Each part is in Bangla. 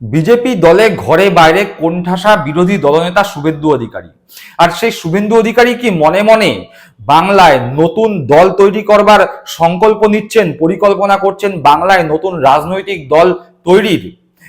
বিজেপি দলে ঘরে বাইরে কোণঠাসা বিরোধী দলনেতা শুভেন্দু অধিকারী। আর সেই শুভেন্দু অধিকারী কি মনে মনে বাংলায় নতুন দল তৈরি করবার সংকল্প নিচ্ছেন, পরিকল্পনা করছেন, বাংলায় নতুন রাজনৈতিক দল তৈরির?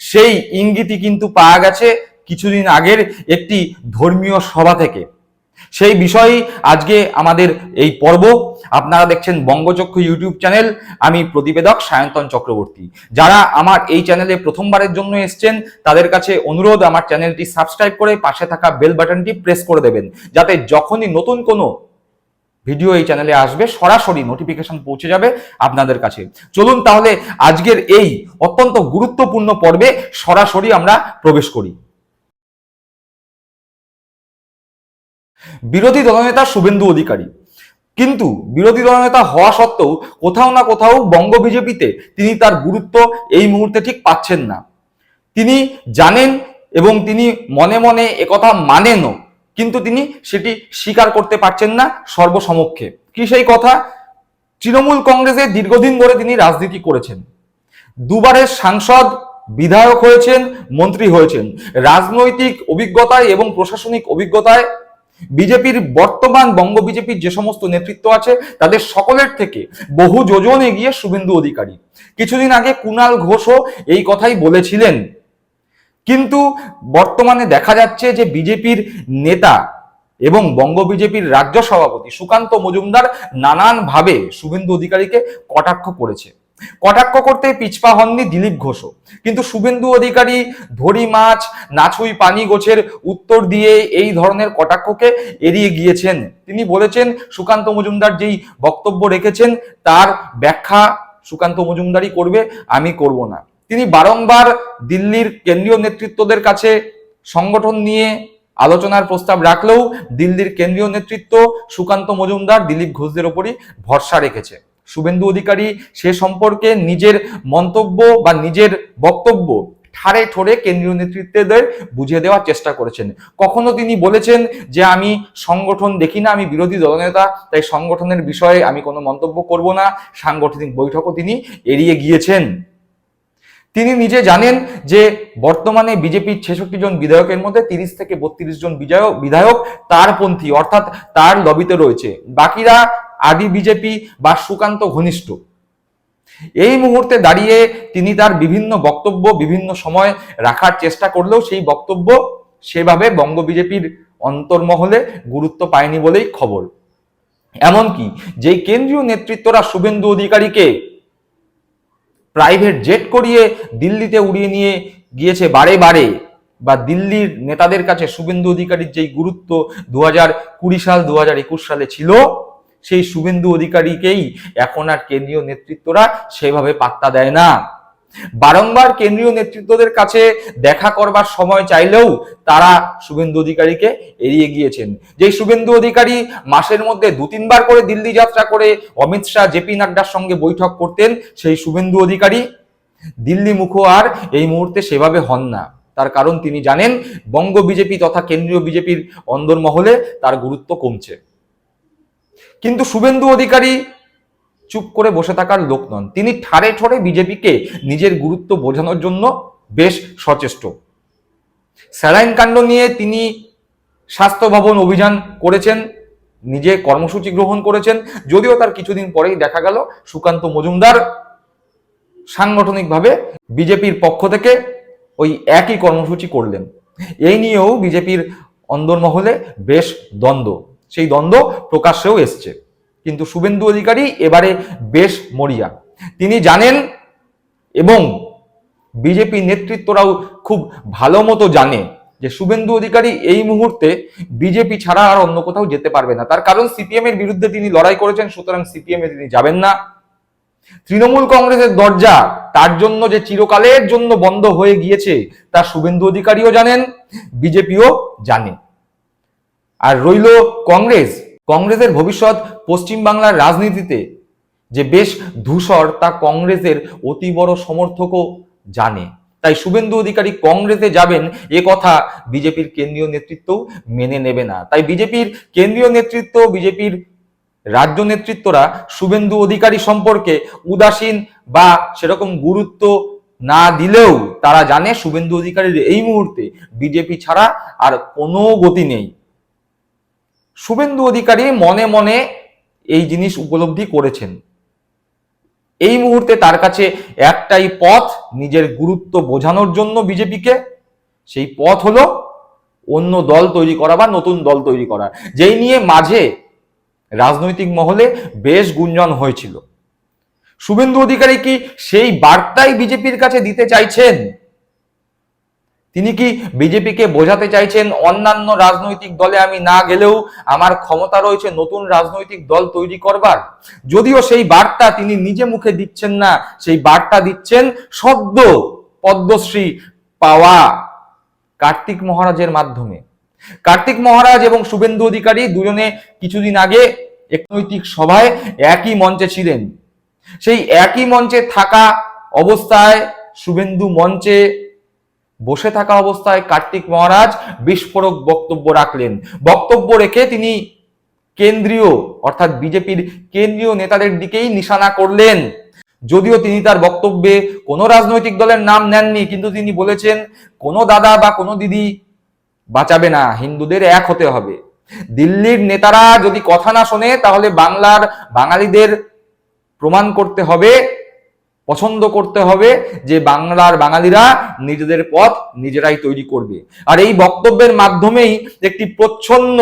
সেই ইঙ্গিতই কিন্তু পাওয়া গেছে কিছুদিন আগের একটি ধর্মীয় সভা থেকে। সেই বিষয়েই আজকে আমাদের এই পর্ব। আপনারা দেখছেন বঙ্গচক্ষু ইউটিউব চ্যানেল। আমি প্রতিবেদক সায়ন্তন চক্রবর্তী। যারা আমার এই চ্যানেলে প্রথমবারের জন্য এসছেন, তাদের কাছে অনুরোধ, আমার চ্যানেলটি সাবস্ক্রাইব করে পাশে থাকা বেল বাটনটি প্রেস করে দেবেন। যাতে যখনই নতুন কোনো ভিডিও এই চ্যানেলে আসবে, সরাসরি নোটিফিকেশন পৌঁছে যাবে আপনাদের কাছে। চলুন তাহলে আজকের এই অত্যন্ত গুরুত্বপূর্ণ পর্বে সরাসরি আমরা প্রবেশ করি। বিরোধী দলনেতা শুভেন্দু অধিকারী। কিন্তু বিরোধী দলনেতা হওয়া সত্ত্বেও কোথাও না কোথাও বঙ্গ বিজেপিতে তিনি তার গুরুত্ব এই মুহূর্তে ঠিক পাচ্ছেন না। তিনি জানেন এবং তিনি মনে মনে একথা মানেনও, কিন্তু তিনি সেটি স্বীকার করতে পারছেন না সর্বসমক্ষে। কি সেই কথা? তৃণমূল কংগ্রেসে দীর্ঘদিন ধরে তিনি রাজনীতি করেছেন। দুবারের সাংসদ, বিধায়ক হয়েছেন, মন্ত্রী হয়েছেন। রাজনৈতিক অভিজ্ঞতায় এবং প্রশাসনিক অভিজ্ঞতায় বিজেপির বর্তমান বঙ্গ বিজেপির যে সমস্ত নেতৃত্ব আছে, তাদের সকলের থেকে বহু যোজন এগিয়ে শুভেন্দু অধিকারী। কিছুদিন আগে কুণাল ঘোষও এই কথাই বলেছিলেন। কিন্তু বর্তমানে দেখা যাচ্ছে যে বিজেপির নেতা এবং বঙ্গ বিজেপির রাজ্য সভাপতি সুকান্ত মজুমদার নানানভাবে শুভেন্দু অধিকারীকে কটাক্ষ করেছে। কটাক্ষ করতে পিছপা হননি দিলীপ ঘোষও। কিন্তু শুভেন্দু অধিকারী, ধরি মাছ, নাছুই পানি গোছের উত্তর দিয়ে এই ধরনের কটাক্ষকে এড়িয়ে গিয়েছেন। তিনি বলেছেন, সুকান্ত মজুমদার যেই বক্তব্য রেখেছেন, তার ব্যাখ্যা সুকান্ত মজুমদারই করবে, আমি করব না। তিনি বারংবার দিল্লির কেন্দ্রীয় নেতৃত্বদের কাছে সংগঠন নিয়ে আলোচনার প্রস্তাব রাখলেও দিল্লির কেন্দ্রীয় নেতৃত্ব সুকান্ত মজুমদার, দিলীপ ঘোষদের ওপরই ভরসা রেখেছে। শুভেন্দু অধিকারী সে সম্পর্কে নিজের মন্তব্য বা নিজের বক্তব্য ঠাড়ে ঠোরে কেন্দ্রীয় নেতৃত্বদের বুঝিয়ে দেওয়ার চেষ্টা করেছেন। কখনো তিনি বলেছেন যে, আমি সংগঠন দেখি না, আমি বিরোধী দলনেতা, তাই সংগঠনের বিষয়ে আমি কোনো মন্তব্য করব না। সাংগঠনিক বৈঠকও তিনি এড়িয়ে গিয়েছেন। তিনি নিজে জানেন যে, বর্তমানে বিজেপির ছেষট্টি জন বিধায়কের মধ্যে তিরিশ থেকে বত্রিশ জন বিধায়ক বিধায়ক তার পন্থী, অর্থাৎ তার লবিতে রয়েছে। বাকিরা আদি বিজেপি বা সুকান্ত ঘনিষ্ঠ। এই মুহূর্তে দাঁড়িয়ে তিনি তার বিভিন্ন বক্তব্য বিভিন্ন সময় রাখার চেষ্টা করলেও সেই বক্তব্য সেভাবে বঙ্গ বিজেপির অন্তর্মহলে গুরুত্ব পায়নি বলেই খবর। এমনকি যেই কেন্দ্রীয় নেতৃত্বরা শুভেন্দু অধিকারীকে প্রাইভেট জেট করিয়ে দিল্লিতে উড়িয়ে নিয়ে গিয়েছে বারে বারে বা দিল্লির নেতাদের কাছে শুভেন্দু অধিকারীর যেই গুরুত্ব দু হাজার কুড়ি সাল, দু হাজার একুশ সালে ছিল সেই শুভেন্দু অধিকারীকেই এখন আর কেন্দ্রীয় নেতৃত্বরা সেভাবে পাত্তা দেয় না। বারংবার কেন্দ্রীয় নেতৃত্বদের কাছে দেখা করবার সময় চাইলেও তারা শুভেন্দু অধিকারীকে এড়িয়ে গিয়েছেন। যেই শুভেন্দু অধিকারী মাসের মধ্যে দু তিনবার করে দিল্লি যাত্রা করে অমিত শাহ জেপি নাড্ডার সঙ্গে বৈঠক করতেন, সেই শুভেন্দু অধিকারী দিল্লি মুখো আর এই মুহূর্তে সেভাবে হন না। তার কারণ তিনি জানেন, বঙ্গ বিজেপি তথা কেন্দ্রীয় বিজেপির অন্দরমহলে তার গুরুত্ব কমছে। কিন্তু শুভেন্দু অধিকারী চুপ করে বসে থাকার লোক নন। তিনি ঠারে ঠোড়ে বিজেপিকে নিজের গুরুত্ব বোঝানোর জন্য বেশ সচেষ্ট। স্যালাইন কাণ্ড নিয়ে তিনি স্বাস্থ্য ভবন অভিযান করেছেন, নিজে কর্মসূচি গ্রহণ করেছেন, যদিও তার কিছুদিন পরেই দেখা গেল সুকান্ত মজুমদার সাংগঠনিকভাবে বিজেপির পক্ষ থেকে ওই একই কর্মসূচি করলেন। এই নিয়েও বিজেপির অন্দরমহলে বেশ দ্বন্দ্ব। সেই দ্বন্দ্ব প্রকাশ্যেও এসছে। কিন্তু শুভেন্দু অধিকারী এবারে বেশ মরিয়া। তিনি জানেন এবং বিজেপি নেতৃত্বরাও খুব ভালো মতো জানে যে শুভেন্দু অধিকারী এই মুহূর্তে বিজেপি ছাড়া আর অন্য কোথাও যেতে পারবে না। তার কারণ সিপিএম এর বিরুদ্ধে তিনি লড়াই করেছেন, সুতরাং সিপিএম এ তিনি যাবেন না। তৃণমূল কংগ্রেসের দরজা তার জন্য যে চিরকালের জন্য বন্ধ হয়ে গিয়েছে, তা শুভেন্দু অধিকারীও জানেন, বিজেপিও জানে। আর রইল কংগ্রেস। কংগ্রেসের ভবিষ্যৎ পশ্চিমবাংলার রাজনীতিতে। যে বেশ ধূসর তা কংগ্রেসের অতি বড় সমর্থকও জানে। তাই শুভেন্দু অধিকারী কংগ্রেসে যাবেন এ কথা বিজেপির কেন্দ্রীয় নেতৃত্বও মেনে নেবে না। তাই বিজেপির কেন্দ্রীয় নেতৃত্ব, বিজেপির রাজ্য নেতৃত্বরা শুভেন্দু অধিকারী সম্পর্কে উদাসীন বা সেরকম গুরুত্ব না দিলেও তারা জানে শুভেন্দু অধিকারীর এই মুহূর্তে বিজেপি ছাড়া আর কোনো গতি নেই। শুভেন্দু অধিকারী মনে মনে এই জিনিস উপলব্ধি করেছেন। এই মুহূর্তে তার কাছে একটাই পথ নিজের গুরুত্ব বোঝানোর জন্য বিজেপিকে। সেই পথ হলো অন্য দল তৈরি করা বা নতুন দল তৈরি করা। যেই নিয়ে মাঝে রাজনৈতিক মহলে বেশ গুঞ্জন হয়েছিল। শুভেন্দু অধিকারী কি সেই বার্তাই বিজেপির কাছে দিতে চাইছেন? তিনি কি বিজেপিকে বোঝাতে চাইছেন? অন্যান্য রাজনৈতিক দলে আমি না গেলেও আমার ক্ষমতা রয়েছে নতুন রাজনৈতিক দল তৈরি করবার। যদিও সেই বার্তা তিনি নিজে মুখে দিচ্ছেন না, সেই বার্তা দিচ্ছেন সদ্য পদ্মশ্রী পাওয়া কার্তিক মহারাজের মাধ্যমে। কার্তিক মহারাজ এবং শুভেন্দু অধিকারী দুজনে কিছুদিন আগে এক নৈতিক সভায় একই মঞ্চে ছিলেন। সেই একই মঞ্চে থাকা অবস্থায় শুভেন্দু মঞ্চে বসে থাকা অবস্থায় কার্তিক মহারাজ বিস্ফোরক বক্তব্য রাখলেন। বক্তব্য রেখে তিনি কেন্দ্রীয়, অর্থাৎ বিজেপির কেন্দ্রীয় নেতাদের দিকেই নিশানা করলেন। যদিও তিনি তার বক্তব্যে কোনো রাজনৈতিক দলের নাম নেননি, কিন্তু তিনি বলেছেন, কোনো দাদা বা কোনো দিদি বাঁচাবে না, হিন্দুদের এক হতে হবে। দিল্লির নেতারা যদি কথা না শোনে, তাহলে বাংলার বাঙালিদের প্রমাণ করতে হবে। পছন্দ করতে হবে যে বাংলার বাঙালিরা নিজেদের পথ নিজেরাই তৈরি করবে। আর এই বক্তব্যের মাধ্যমেই একটি প্রচ্ছন্ন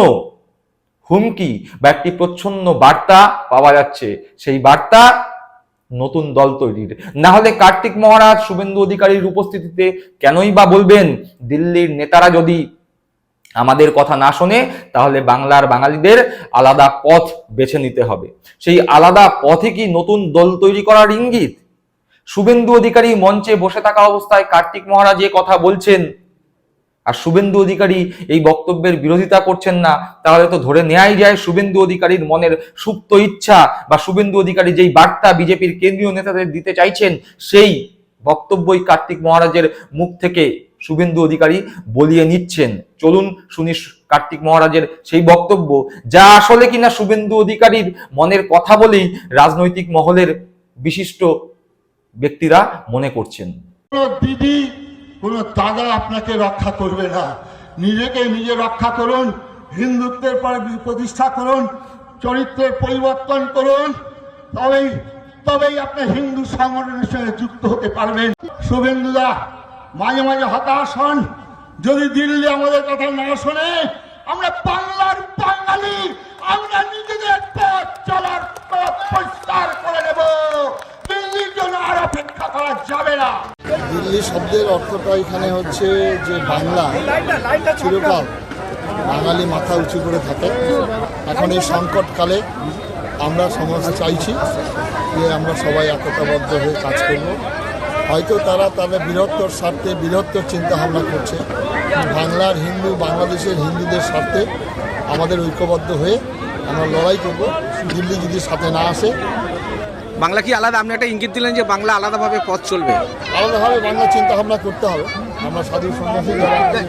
হুমকি বা একটি প্রচ্ছন্ন বার্তা পাওয়া যাচ্ছে। সেই বার্তা নতুন দল তৈরির। না হলে কার্তিক মহারাজ শুভেন্দু অধিকারীর উপস্থিতিতে কেনই বা বলবেন, দিল্লির নেতারা যদি আমাদের কথা না শোনে, তাহলে বাংলার বাঙালিদের আলাদা পথ বেছে নিতে হবে। সেই আলাদা পথে কি নতুন দল তৈরি করার ইঙ্গিত? শুভেন্দু অধিকারী মঞ্চে বসে থাকা অবস্থায় কার্তিক মহারাজ এ কথা বলছেন। আর শুভেন্দু অধিকারী এই বক্তব্যের বিরোধিতা করছেন না, তাহলে তো ধরে নেয়াই যায় শুভেন্দু অধিকারীর মনের সুপ্ত ইচ্ছা বা শুভেন্দু অধিকারী যেই বার্তা বিজেপির কেন্দ্রীয় নেতাদের দিতে চাইছেন, সেই বক্তব্যই কার্তিক মহারাজের মুখ থেকে শুভেন্দু অধিকারী বলিয়ে নিচ্ছেন। চলুন শুনি কার্তিক মহারাজের সেই বক্তব্য, যা আসলে কিনা শুভেন্দু অধিকারীর মনের কথা বলেই রাজনৈতিক মহলের বিশিষ্ট ব্যক্তিরা মনে করছেন। দিদি, কোনো দাদা আপনাকে রক্ষা করবে না। নিজেকে নিজে রক্ষা করুন, হিন্দুত্বের পরে প্রতিষ্ঠা করুন, চরিত্রের পরিবর্তন করুন, তবেই তবেই আপনি হিন্দু সংগঠনের সঙ্গে যুক্ত হতে পারবেন। শুভেন্দুদা, মাঝে মাঝে হতাশ হন। যদি দিল্লি আমাদের কথা না শোনে, আমরা বাংলার বাঙালি, আমরা নিজেদের পথ চলার পথ পরিষ্কার করে নেব। যাবে না। দিল্লি শব্দের অর্থটা এখানে হচ্ছে যে বাংলা চিরকাল বাঙালি মাথা উঁচু করে থাকে। এখন এই সংকটকালে আমরা সমস্ত চাইছি যে আমরা সবাই একতাবদ্ধ হয়ে কাজ করব। হয়তো তারা তাদের বৃহত্তর স্বার্থে, বৃহত্তর চিন্তা ভাবনা করছে। বাংলার হিন্দু, বাংলাদেশের হিন্দুদের স্বার্থে আমাদের ঐক্যবদ্ধ হয়ে আমরা লড়াই করব। দিল্লি যদি সাথে না আসে বাংলা কি আলাদা? আপনি একটা ইঙ্গিত দিলেন যে বাংলা আলাদাভাবে পথ চলবে। আলাদাভাবে বাংলা চিন্তা ভাবনা করতে হবে। আমরা সাধু সন্ন্যাসী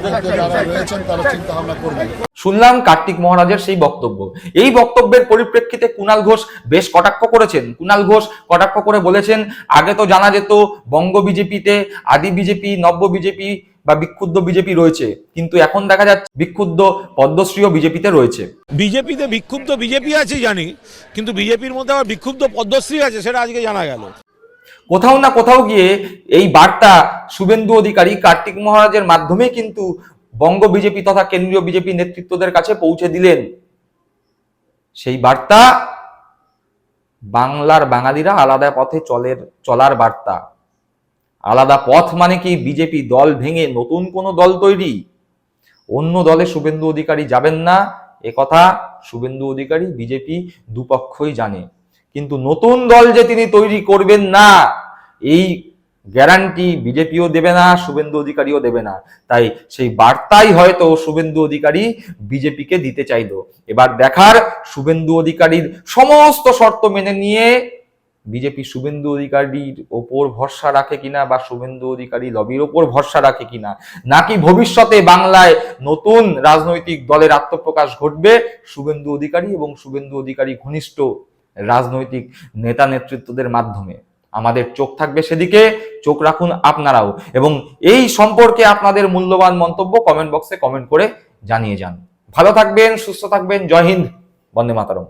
যারা যারা রয়েছেন তারা চিন্তা ভাবনা করবেন। শুনলাম কার্তিক মহারাজের সেই বক্তব্য। এই বক্তব্যের পরিপ্রেক্ষিতে কুণাল ঘোষ বেশ কটাক্ষ করেছেন। কুণাল ঘোষ কটাক্ষ করে বলেছেন আগে তো জানা যেত বঙ্গ বিজেপিতে আদি বিজেপি নব্য বিজেপি বা বিক্ষুব্ধ বিজেপি রয়েছে কিন্তু এখন দেখা যাচ্ছে বিক্ষুব্ধ পদ্মশ্রীও বিজেপিতে রয়েছে। বিজেপিতে বিক্ষুব্ধ বিজেপি আছে জানি কিন্তু বিজেপির মধ্যে আবার বিক্ষুব্ধ পদ্মশ্রী আছে সেটা আজকে জানা গেল। কোথাও না কোথাও গিয়ে এই বার্তা শুভেন্দু অধিকারী কার্তিক মহারাজের মাধ্যমে কিন্তু বঙ্গ বিজেপি তথা কেন্দ্রীয় বিজেপি নেতৃত্বদের কাছে পৌঁছে দিলেন। সেই বার্তা বাংলার বাঙালিরা আলাদা পথে চলের চলার বার্তা। আলাদা পথ মানে কি? বিজেপি দল ভেঙে নতুন কোনো দল তৈরি? অন্য দলে শুভেন্দু অধিকারী যাবেন না। এ কথা শুভেন্দু অধিকারী বিজেপি দুপক্ষই জানে। কিন্তু নতুন দল যে তিনি তৈরি করবেন না, এই গ্যারান্টি বিজেপিও দেবে না, শুভেন্দু অধিকারীও দেবে না। তাই সেই বার্তাই হয়তো শুভেন্দু অধিকারী বিজেপিকে দিতে চাইলো। এবার দেখার শুভেন্দু অধিকারীর সমস্ত শর্ত মেনে নিয়ে বিজেপি শুভেন্দু অধিকারীর ওপর ভরসা রাখে কিনা বা শুভেন্দু অধিকারী লবির ওপর ভরসা রাখে কিনা, নাকি ভবিষ্যতে বাংলায় নতুন রাজনৈতিক দলের আত্মপ্রকাশ ঘটবে? শুভেন্দু অধিকারী এবং শুভেন্দু অধিকারী ঘনিষ্ঠ রাজনৈতিক নেতা নেতৃত্বদের মাধ্যমে। আমাদের চোখ থাকবে সেদিকে, চোখ রাখুন আপনারাও। এবং এই সম্পর্কে আপনাদের মূল্যবান মন্তব্য কমেন্ট বক্সে কমেন্ট করে জানিয়ে যান। ভালো থাকবেন, সুস্থ থাকবেন, জয় হিন্দ, বন্দে মাতারম।